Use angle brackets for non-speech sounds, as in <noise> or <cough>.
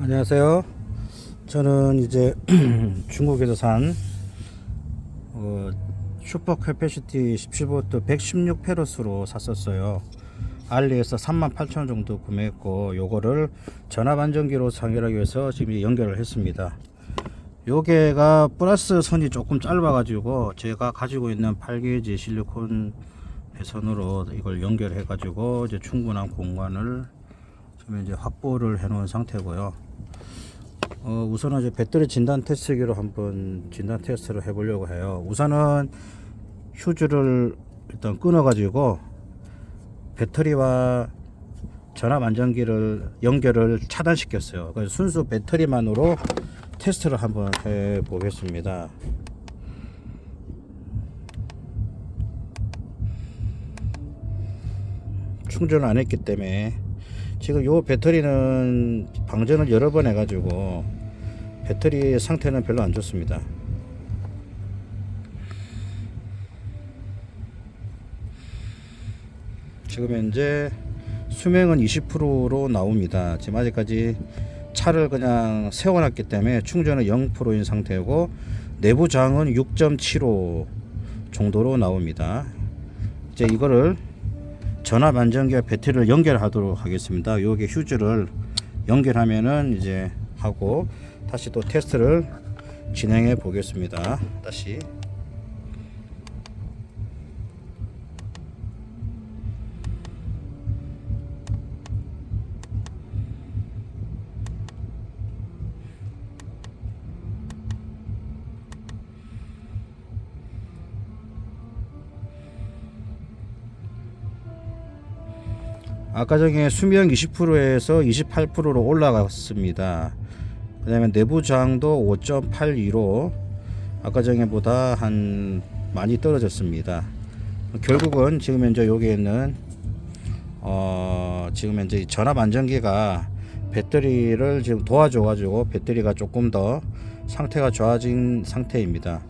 안녕하세요. 저는 이제 <clears throat> 중국에서 산 어, 슈퍼 캐패시티 17V 116페러스로 샀었어요. 알리에서 38,000원 정도 구매했고 요거를 전압 안정기로 상결하기 위해서 지금 연결을 했습니다. 요게가 플러스 선이 조금 짧아 가지고 제가 가지고 있는 8게이지 실리콘 배선으로 이걸 연결해 가지고 이제 충분한 공간을 지금 이제 확보를 해 놓은 상태고요. 어, 우선은 이제 배터리 진단 테스트기로 한번 진단 테스트를 해 보려고 해요. 우선은 휴즈를 일단 끊어 가지고 배터리와 전압 안정기를 연결을 차단시켰어요. 그래서 순수 배터리만으로 테스트를 한번 해 보겠습니다. 충전을 안 했기 때문에 지금 요 배터리는 방전을 여러 번 해가지고 배터리 상태는 별로 안 좋습니다. 지금 현재 수명은 20%로 나옵니다. 지금 아직까지 차를 그냥 세워놨기 때문에 충전은 0%인 상태고 내부 저항은 6.75 정도로 나옵니다. 이제 이거를 전압 안정기와 배터리를 연결하도록 하겠습니다. 요게 휴즈를 연결하면은 이제 하고 다시 또 테스트를 진행해 보겠습니다. 다시 아까 전에 수명 20%에서 28%로 올라갔습니다. 그 다음에 내부 저항도 5.82로 아까 전에보다 한 많이 떨어졌습니다. 결국은 지금 현재 여기에는 어 지금 현재 전압 안정기가 배터리를 지금 도와줘 가지고 배터리가 조금 더 상태가 좋아진 상태입니다.